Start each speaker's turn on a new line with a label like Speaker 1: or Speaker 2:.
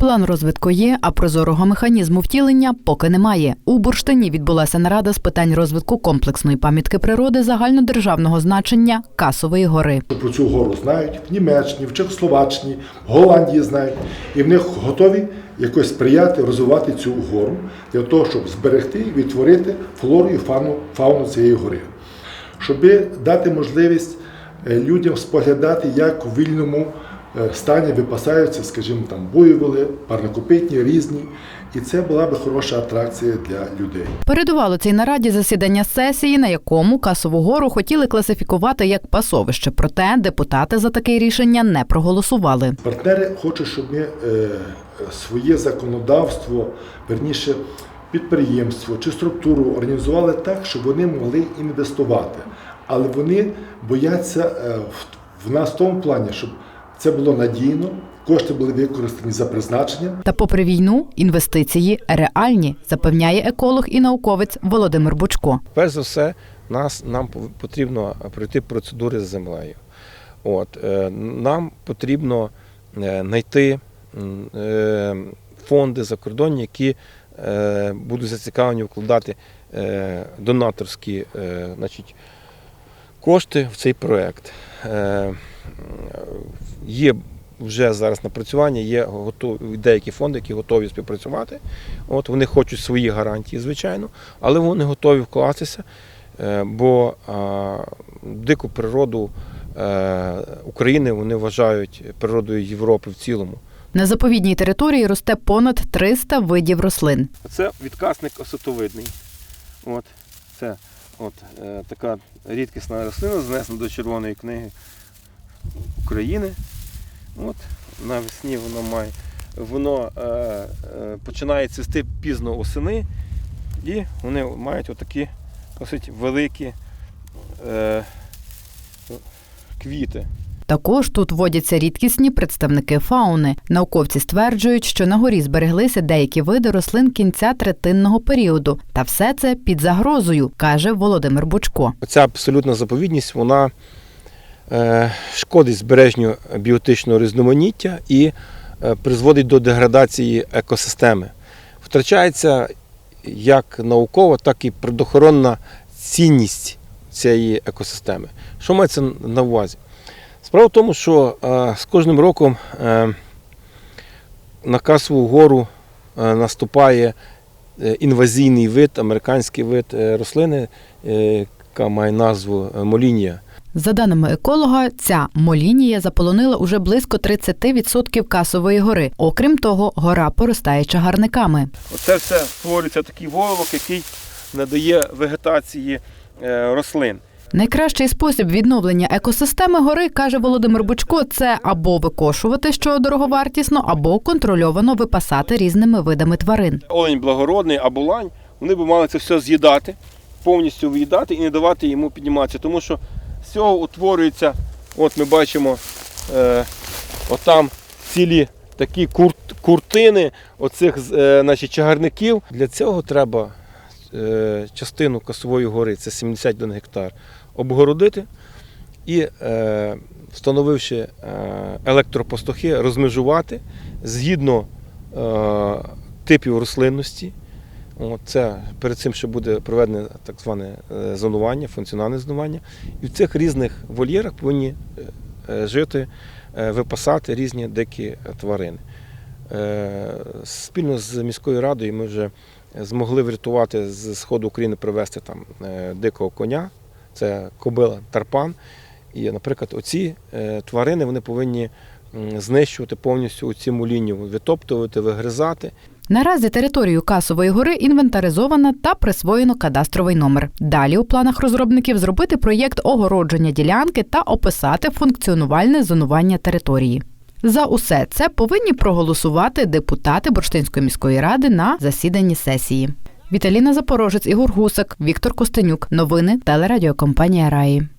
Speaker 1: План розвитку є, а прозорого механізму втілення поки немає. У Бурштині відбулася нарада з питань розвитку комплексної пам'ятки природи загальнодержавного значення Касової гори.
Speaker 2: про цю гору знають в Німеччині, в Чехословаччині, в Голландії знають, і в них готові якось сприяти розвивати цю гору для того, щоб зберегти і відтворити флору і фауну, фауну цієї гори, щоб дати можливість е, людям споглядати, як у вільному стані випасаються, скажімо, там буйволи, парнокопитні, різні. І це була би хороша атракція для людей.
Speaker 1: Передувало цій нараді засідання сесії, на якому Касову гору хотіли класифікувати як пасовище. Проте депутати за таке рішення не проголосували.
Speaker 2: Партнери хочуть, щоб ми е, своє законодавство, верніше підприємство чи структуру організували так, щоб вони могли інвестувати. Але вони бояться е, в, в нас в тому плані, щоб це було надійно, кошти були використані за призначенням.
Speaker 1: Та, попри війну, інвестиції реальні, запевняє еколог і науковець Володимир Бучко.
Speaker 3: Перш за все, нас, нам потрібно пройти процедури з землею. От, е, нам потрібно е, знайти м, е, фонди закордонні, які е, будуть зацікавлені вкладати е, донаторські е, значить, кошти в цей проєкт. Е, Є вже зараз напрацювання, є готові деякі фонди, які готові співпрацювати. От вони хочуть свої гарантії, звичайно, але вони готові вкластися, е, бо дику природу е, України вони вважають природою Європи в цілому.
Speaker 1: На заповідній території росте понад 300 видів рослин.
Speaker 3: Це відказник осотовидний. От, це от, е, така рідкісна рослина, занесена до Червоної книги України. От, навесні воно має. Воно е, е, починає цвісти пізно осени, і вони мають отакі досить великі е, квіти.
Speaker 1: Також тут водяться рідкісні представники фауни. Науковці стверджують, що на горі збереглися деякі види рослин кінця третинного періоду. Та все це під загрозою, каже Володимир Бучко.
Speaker 3: Оця абсолютна заповідність вона е, шкодить збереженню біотичного різноманіття і е, призводить до деградації екосистеми. Втрачається як наукова, так і природоохоронна цінність цієї екосистеми. Що мається на увазі? Справа в тому, що е, з кожним роком е, на Касову гору е, наступає інвазійний вид, американський вид рослини, яка має назву молінія.
Speaker 1: За даними еколога, ця молінія заполонила уже близько 30% касової гори. Окрім того, гора поростає чагарниками.
Speaker 3: Оце все створюється такий волок, який надає вегетації рослин.
Speaker 1: Найкращий спосіб відновлення екосистеми гори, каже Володимир Бучко, це або викошувати, що дороговартісно, або контрольовано випасати різними видами тварин.
Speaker 3: Олень благородний або лань, вони б мали це все з'їдати, повністю виїдати і не давати йому підніматися. Тому що з цього утворюється, от ми бачимо, е, отам цілі такі кур, куртини оцих е, значить, чагарників. Для цього треба частину Косової гори, це 71 гектар, обгородити і, е, встановивши е, електропостохи, розмежувати згідно е, типів рослинності. Це перед цим ще буде проведене так зване е, зонування, функціональне зонування. І в цих різних вольєрах повинні е, е, жити, е, випасати різні дикі тварини. Е, Спільно з міською радою ми вже змогли врятувати з сходу України привезти там е, дикого коня, це кобила тарпан. І, наприклад, оці е, тварини вони повинні знищувати повністю цю лінію, витоптувати, вигризати.
Speaker 1: Наразі територію Касової гори інвентаризовано та присвоєно кадастровий номер. Далі у планах розробників зробити проєкт огородження ділянки та описати функціонувальне зонування території. За усе це повинні проголосувати депутати Бурштинської міської ради на засіданні сесії. Віталіна Запорожець, Ігор Гусак, Віктор Костенюк. Новини телерадіокомпанія Раї.